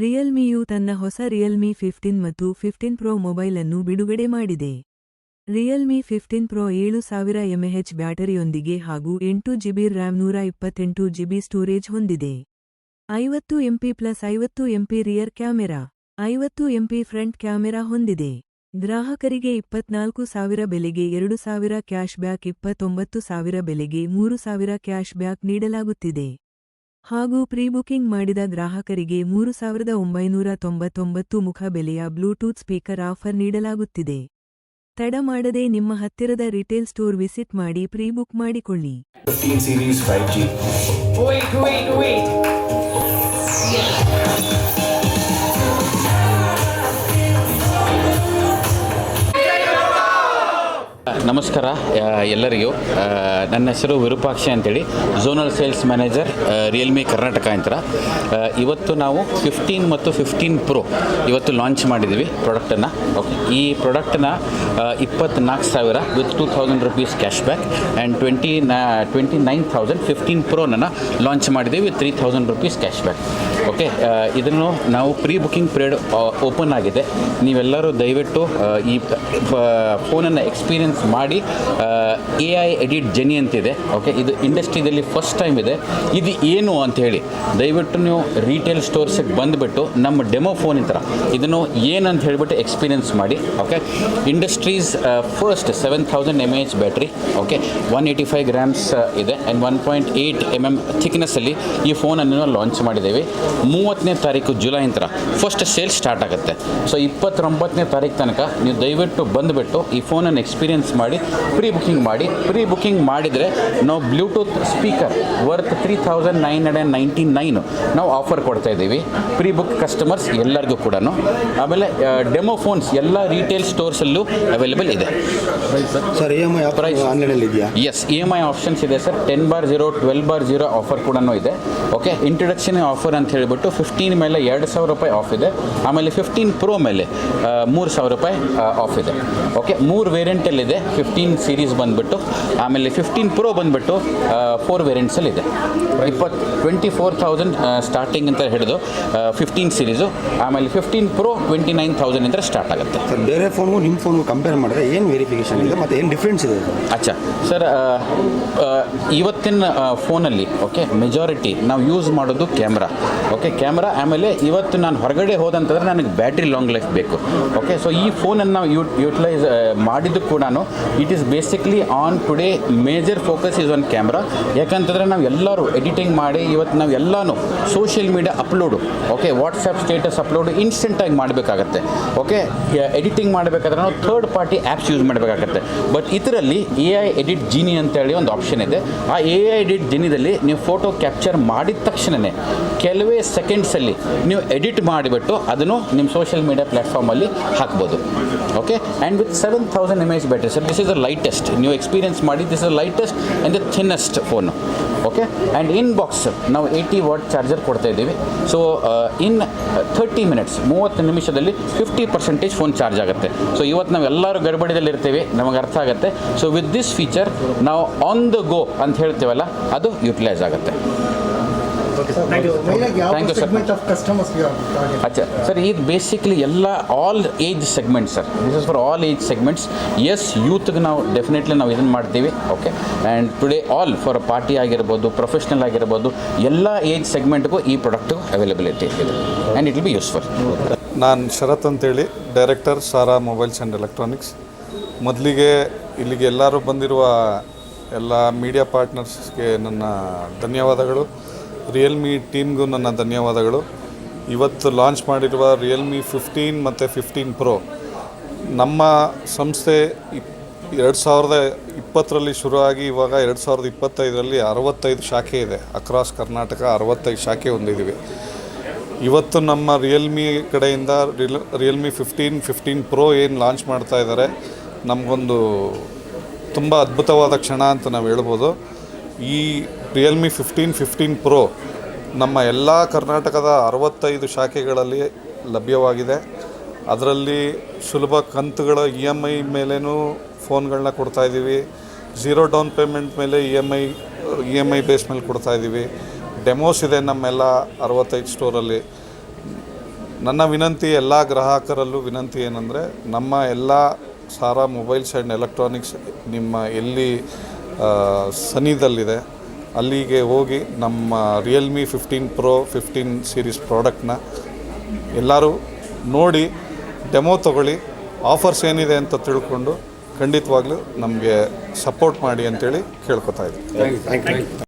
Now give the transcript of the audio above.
ರಿಯಲ್ಮಿಯು ತನ್ನ ಹೊಸ Realme fifteen ಮತ್ತು ಫಿಫ್ಟೀನ್ ಪ್ರೊ ಮೊಬೈಲ್ ಅನ್ನು ಬಿಡುಗಡೆ ಮಾಡಿದೆ. ರಿಯಲ್ಮಿ ಫಿಫ್ಟೀನ್ ಪ್ರೊ ಏಳು ಸಾವಿರ ಎಂಎಹೆಚ್ ಬ್ಯಾಟರಿಯೊಂದಿಗೆ ಹಾಗೂ ಎಂಟು ಜಿಬಿ ರ್ಯಾಮ್ ನೂರ ಇಪ್ಪತ್ತೆಂಟು ಜಿಬಿ ಸ್ಟೋರೇಜ್ ಹೊಂದಿದೆ. ಐವತ್ತು ಎಂಪಿ ಪ್ಲಸ್ ಐವತ್ತು ಎಂಪಿ ರಿಯರ್ ಕ್ಯಾಮೆರಾ ಐವತ್ತು ಎಂಪಿ ಫ್ರಂಟ್ ಕ್ಯಾಮೆರಾ ಹೊಂದಿದೆ. ಗ್ರಾಹಕರಿಗೆ ಇಪ್ಪತ್ನಾಲ್ಕು ಸಾವಿರ ಬೆಲೆಗೆ ಎರಡು ಸಾವಿರ ಕ್ಯಾಶ್ ಬ್ಯಾಕ್ ಇಪ್ಪತ್ತೊಂಬತ್ತು ಸಾವಿರ ಬೆಲೆಗೆ ಮೂರು ಸಾವಿರ ಕ್ಯಾಶ್ ಬ್ಯಾಕ್ ನೀಡಲಾಗುತ್ತಿದೆ. ಹಾಗೂ ಪ್ರೀ ಬುಕಿಂಗ್ ಮಾಡಿದ ಗ್ರಾಹಕರಿಗೆ ಮೂರು ಸಾವಿರದ ಒಂಬೈನೂರ ತೊಂಬತ್ತೊಂಬತ್ತು ಮುಖ ಬೆಲೆಯ ಬ್ಲೂಟೂತ್ ಸ್ಪೀಕರ್ ಆಫರ್ ನೀಡಲಾಗುತ್ತಿದೆ. ತಡ ಮಾಡದೆ ನಿಮ್ಮ ಹತ್ತಿರದ ರಿಟೇಲ್ ಸ್ಟೋರ್ ವಿಸಿಟ್ ಮಾಡಿ ಪ್ರೀ ಬುಕ್ ಮಾಡಿಕೊಳ್ಳಿ 15 ನಮಸ್ಕಾರ ಎಲ್ಲರಿಗೂ. ನನ್ನ ಹೆಸರು ವಿರೂಪಾಕ್ಷಿ ಅಂತೇಳಿ. Zonal sales manager Realme Karnataka ಅಂತ ಇವತ್ತು ನಾವು ಫಿಫ್ಟೀನ್ ಮತ್ತು ಫಿಫ್ಟೀನ್ ಪ್ರೊ ಇವತ್ತು ಲಾಂಚ್ ಮಾಡಿದ್ದೀವಿ ಪ್ರಾಡಕ್ಟನ್ನು ಓಕೆ ಈ ಪ್ರಾಡಕ್ಟನ್ನ ಇಪ್ಪತ್ತ್ನಾಲ್ಕು ಸಾವಿರ with two thousand rupees cash back and twenty ನಾ ಟ್ವೆಂಟಿ ನೈನ್ ಥೌಸಂಡ್ ಫಿಫ್ಟೀನ್ ಪ್ರೋನ ಲಾಂಚ್ ಮಾಡಿದ್ದೀವಿ with three thousand rupees cash back okay ಇದನ್ನು ನಾವು ಪ್ರೀ ಬುಕಿಂಗ್ ಪಿರಿಯಡ್ ಓಪನ್ ಆಗಿದೆ. ನೀವೆಲ್ಲರೂ ದಯವಿಟ್ಟು ಈ ಫೋನನ್ನು ಎಕ್ಸ್ಪೀರಿಯನ್ಸ್ ಮಾಡಿ ಎ ಐ ಎಡಿಟ್ ಜೆನಿ ಅಂತಿದೆ. ಓಕೆ ಇದು ಇಂಡಸ್ಟ್ರಿದಲ್ಲಿ ಫಸ್ಟ್ ಟೈಮ್ ಇದೆ. ಇದು ಏನು ಅಂತ ಹೇಳಿ, ದಯವಿಟ್ಟು ನೀವು ರೀಟೇಲ್ ಸ್ಟೋರ್ಸಿಗೆ ಬಂದುಬಿಟ್ಟು ನಮ್ಮ ಡೆಮೋ ಫೋನ್ ಥರ ಇದನ್ನು ಏನಂತ ಹೇಳಿಬಿಟ್ಟು ಎಕ್ಸ್ಪೀರಿಯನ್ಸ್ ಮಾಡಿ okay industry's first seven thousand M H battery okay one eighty five grams ಇದೆ. And one point eight M M ಥಿಕ್ನೆಸ್ಸಲ್ಲಿ ಈ ಫೋನನ್ನು ಲಾಂಚ್ ಮಾಡಿದ್ದೀವಿ. ಮೂವತ್ತನೇ ತಾರೀಕು ಜುಲೈ ನಂತರ ಫಸ್ಟ್ ಸೇಲ್ ಸ್ಟಾರ್ಟ್ ಆಗುತ್ತೆ. ಸೊ ಇಪ್ಪತ್ತೊಂಬತ್ತನೇ ತಾರೀಕು ತನಕ ನೀವು ದಯವಿಟ್ಟು ಬಂದುಬಿಟ್ಟು ಈ ಫೋನನ್ನು ಎಕ್ಸ್ಪೀರಿಯನ್ಸ್ ಮಾಡಿ ಪ್ರೀ ಬುಕಿಂಗ್ ಮಾಡಿ. ಪ್ರೀ ಬುಕಿಂಗ್ ಮಾಡಿದರೆ ನಾವು bluetooth speaker worth three thousand nine hundred and ninety nine ನಾವು ಆಫರ್ ಕೊಡ್ತಾ ಇದ್ದೀವಿ. ಪ್ರೀ ಬುಕ್ ಕಸ್ಟಮರ್ಸ್ ಎಲ್ಲರಿಗೂ ಕೂಡ ಆಮೇಲೆ ಡೆಮೋ ಫೋನ್ಸ್ ಎಲ್ಲ ರೀಟೇಲ್ ಸ್ಟೋರ್ಸಲ್ಲೂ ಅವೈಲೇಬಲ್ ಇದೆ. Sir E M I price ಆನ್ಲೈನಲ್ಲಿ ಇದೆಯಾ? Yes E M I options ಇದೆ sir. Ten bar zero twelve bar zero offer ಕೂಡ ಇದೆ. ಓಕೆ ಇಂಟ್ರಡಕ್ಷನ್ ಆಫರ್ ಅಂತ ಹೇಳಿಬಿಟ್ಟು ಫಿಫ್ಟೀನ್ ಮೇಲೆ ಎರಡು ಸಾವಿರ ರೂಪಾಯಿ ಆಫ್ ಇದೆ. ಆಮೇಲೆ ಫಿಫ್ಟೀನ್ ಪ್ರೋ ಮೇಲೆ ಮೂರು ಸಾವಿರ ರೂಪಾಯಿ ಆಫ್ ಇದೆ. ಓಕೆ ಮೂರು ವೇರಿಯಂಟಲ್ಲಿದೆ ಫಿಫ್ಟೀನ್ ಸೀರೀಸ್ ಬಂದುಬಿಟ್ಟು ಆಮೇಲೆ ಫಿಫ್ಟೀನ್ ಪ್ರೋ ಬಂದುಬಿಟ್ಟು ಫೋರ್ ವೇರಿಯಂಟ್ಸಲ್ಲಿ ಇದೆ. ಇಪ್ಪತ್ತು ಟ್ವೆಂಟಿ ಫೋರ್ ಥೌಸಂಡ್ ಸ್ಟಾರ್ಟಿಂಗ್ ಅಂತ ಹಿಡಿದು ಫಿಫ್ಟೀನ್ ಸೀರೀಸು ಆಮೇಲೆ fifteen pro twenty nine thousand ಇಂದ ಸ್ಟಾರ್ಟ್ ಆಗುತ್ತೆ. ಸರ್ ಬೇರೆ ಫೋನ್ಗೂ ನಿಮ್ಮ ಫೋನ್ಗೂ ಕಂಪೇರ್ ಮಾಡಿದ್ರೆ ಏನು ವೆರಿಫಿಕೇಷನ್ ಇದೆ ಮತ್ತು ಏನು ಡಿಫ್ರೆನ್ಸ್ ಇದೆ? ಅಚ್ಛಾ ಅಚ್ಚಾ ಸರ್ ಇವತ್ತಿನ ಫೋನಲ್ಲಿ ಓಕೆ ಮೆಜಾರಿಟಿ ನಾವು ಯೂಸ್ ಮಾಡೋದು ಕ್ಯಾಮ್ರಾ ಓಕೆ ಕ್ಯಾಮ್ರಾ ಆಮೇಲೆ ಇವತ್ತು ನಾನು ಹೊರಗಡೆ ಹೋದಂತಂದ್ರೆ ನನಗೆ ಬ್ಯಾಟ್ರಿ ಲಾಂಗ್ ಲೈಫ್ ಬೇಕು ಓಕೆ ಸೊ ಈ ಫೋನನ್ನು ನಾವು ಯೂ ಯೂಟಿಲೈಸ್ ಮಾಡಿದ್ದು ಕೂಡ it is basically on today major focus is on camera ಯಾಕಂತಂದರೆ ನಾವು ಎಲ್ಲರೂ ಎಡಿಟಿಂಗ್ ಮಾಡಿ ಇವತ್ತು ನಾವು ಎಲ್ಲನೂ social media upload okay WhatsApp status upload ಇನ್ಸ್ಟೆಂಟಾಗಿ ಮಾಡಬೇಕಾಗತ್ತೆ ಓಕೆ ಎಡಿಟಿಂಗ್ ಮಾಡಬೇಕಾದ್ರೆ ನಾವು ಥರ್ಡ್ ಪಾರ್ಟಿ ಆ್ಯಪ್ಸ್ ಯೂಸ್ ಮಾಡಬೇಕಾಗತ್ತೆ. ಬಟ್ ಇದರಲ್ಲಿ ಎ ಐ ಎಡಿಟ್ ಜಿನಿ ಅಂತೇಳಿ ಒಂದು ಆಪ್ಷನ್ ಇದೆ. ಆ ಎ ಐ ಎಡಿಟ್ ಜಿನಿದಲ್ಲಿ ನೀವು ಫೋಟೋ ಕ್ಯಾಪ್ಚರ್ ಮಾಡಿದ ತಕ್ಷಣವೇ ಕೆಲವೇ ಸೆಕೆಂಡ್ಸಲ್ಲಿ ನೀವು ಎಡಿಟ್ ಮಾಡಿಬಿಟ್ಟು ಅದನ್ನು ನಿಮ್ಮ ಸೋಷಿಯಲ್ ಮೀಡಿಯಾ ಪ್ಲ್ಯಾಟ್ಫಾರ್ಮಲ್ಲಿ ಹಾಕ್ಬೋದು okay and with seven thousand image battery sir this is the lightest ನೀವು ಎಕ್ಸ್ಪೀರಿಯನ್ಸ್ ಮಾಡಿ this is lightest and the thinnest phone okay and in box ನಾವು ಏಯ್ಟಿ ವಾಟ್ ಚಾರ್ಜರ್ ಕೊಡ್ತಾ ಇದ್ದೀವಿ. ಸೊ ಇನ್ ಥರ್ಟಿ ಮಿನಿಟ್ಸ್ ಮೂವತ್ತು ನಿಮಿಷದಲ್ಲಿ fifty percentage phone charge ಆಗುತ್ತೆ. So ಇವತ್ತು ನಾವು ಎಲ್ಲರೂ ಗಡ್ಬಡಿದಲ್ಲಿ ಇರ್ತೀವಿ, ನಮಗೆ ಅರ್ಥ ಆಗುತ್ತೆ. ಸೊ ವಿತ್ ದಿಸ್ ಫೀಚರ್ ನಾವು ಆನ್ ದ ಗೋ ಅಂತ ಹೇಳ್ತೀವಲ್ಲ, ಅದು ಯುಟಿಲೈಸ್ ಆಗುತ್ತೆ. ಯು ಸರ್ ಅಚ್ಚಾ ಸರ್ ಇದು ಬೇಸಿಕ್ಲಿ ಎಲ್ಲ all age segment sir this is for all age segments as ಯೂತ್ಗೆ ನಾವು ಡೆಫಿನೆಟ್ಲಿ ನಾವು ಇದನ್ನು ಮಾಡ್ತೀವಿ. Okay and today all for party ಆಗಿರ್ಬೋದು ಪ್ರೊಫೆಷ್ನಲ್ ಆಗಿರ್ಬೋದು ಎಲ್ಲ ಏಜ್ ಸೆಗ್ಮೆಂಟ್ಗೂ ಈ ಪ್ರಾಡಕ್ಟ್ ಅವೈಲಬಿಲಿಟಿ ಇದೆ. And it will be useful ನಾನು ಶರತ್ ಅಂತೇಳಿ director Sara mobiles and electronics ಮೊದಲಿಗೆ ಇಲ್ಲಿಗೆ ಎಲ್ಲರೂ ಬಂದಿರುವ ಎಲ್ಲ ಮೀಡಿಯಾ ಪಾರ್ಟ್ನರ್ಸ್ಗೆ ನನ್ನ ಧನ್ಯವಾದಗಳು. ರಿಯಲ್ಮಿ ಟೀಮ್ಗೂ ನನ್ನ ಧನ್ಯವಾದಗಳು. ಇವತ್ತು ಲಾಂಚ್ ಮಾಡಿರುವ ರಿಯಲ್ಮಿ ಫಿಫ್ಟೀನ್ ಮತ್ತು ಫಿಫ್ಟೀನ್ ಪ್ರೋ ನಮ್ಮ ಸಂಸ್ಥೆ ಎರಡು ಸಾವಿರದ ಇಪ್ಪತ್ತರಲ್ಲಿ ಶುರುವಾಗಿ ಇವಾಗ ಎರಡು ಸಾವಿರದ ಇಪ್ಪತ್ತೈದರಲ್ಲಿ ಅರವತ್ತೈದು ಶಾಖೆ ಇದೆ. ಅಕ್ರಾಸ್ ಕರ್ನಾಟಕ ಅರವತ್ತೈದು ಶಾಖೆ ಹೊಂದಿದ್ದೀವಿ ಇವತ್ತು ನಮ್ಮ ರಿಯಲ್ಮಿ ಕಡೆಯಿಂದ ರಿಲ್ ರಿಯಲ್ಮಿ ಫಿಫ್ಟೀನ್ ಫಿಫ್ಟೀನ್ ಪ್ರೋ ಏನು ಲಾಂಚ್ ಮಾಡ್ತಾ ಇದ್ದಾರೆ ನಮಗೊಂದು ತುಂಬ ಅದ್ಭುತವಾದ ಕ್ಷಣ ಅಂತ ನಾವು ಹೇಳ್ಬೋದು. ಈ ರಿಯಲ್ಮಿ ಫಿಫ್ಟೀನ್ ಫಿಫ್ಟೀನ್ ಪ್ರೋ ನಮ್ಮ ಎಲ್ಲ ಕರ್ನಾಟಕದ ಅರವತ್ತೈದು ಶಾಖೆಗಳಲ್ಲಿ ಲಭ್ಯವಾಗಿದೆ. ಅದರಲ್ಲಿ ಸುಲಭ ಕಂತುಗಳ ಇ ಎಂ ಐ ಮೇಲೇನೂ ಫೋನ್ಗಳನ್ನ ಕೊಡ್ತಾಯಿದ್ದೀವಿ ಝೀರೋ ಡೌನ್ ಪೇಮೆಂಟ್ ಮೇಲೆ E M I E M I base ಮೇಲೆ ಕೊಡ್ತಾಯಿದ್ದೀವಿ ಡೆಮೋಸ್ ಇದೆ ನಮ್ಮೆಲ್ಲ ಅರವತ್ತೈದು ಸ್ಟೋರಲ್ಲಿ ನನ್ನ ವಿನಂತಿ ಎಲ್ಲ ಗ್ರಾಹಕರಲ್ಲೂ ವಿನಂತಿ ಏನಂದರೆ, ನಮ್ಮ ಎಲ್ಲ ಸಾರಾ ಮೊಬೈಲ್ಸ್ ಆ್ಯಂಡ್ ಎಲೆಕ್ಟ್ರಾನಿಕ್ಸ್ ನಿಮ್ಮ ಎಲ್ಲಿ ಸನಿದಲ್ಲಿದೆ ಅಲ್ಲಿಗೆ ಹೋಗಿ ನಮ್ಮ Realme fifteen pro fifteen series ಪ್ರಾಡಕ್ಟ್ನ ಎಲ್ಲರೂ ನೋಡಿ ಡೆಮೋ ತೊಗೊಳ್ಳಿ. ಆಫರ್ಸ್ ಏನಿದೆ ಅಂತ ತಿಳ್ಕೊಂಡು ಖಂಡಿತವಾಗ್ಲೂ ನಮಗೆ ಸಪೋರ್ಟ್ ಮಾಡಿ ಅಂತೇಳಿ ಕೇಳ್ಕೊತಾ ಇದ್ದೀನಿ.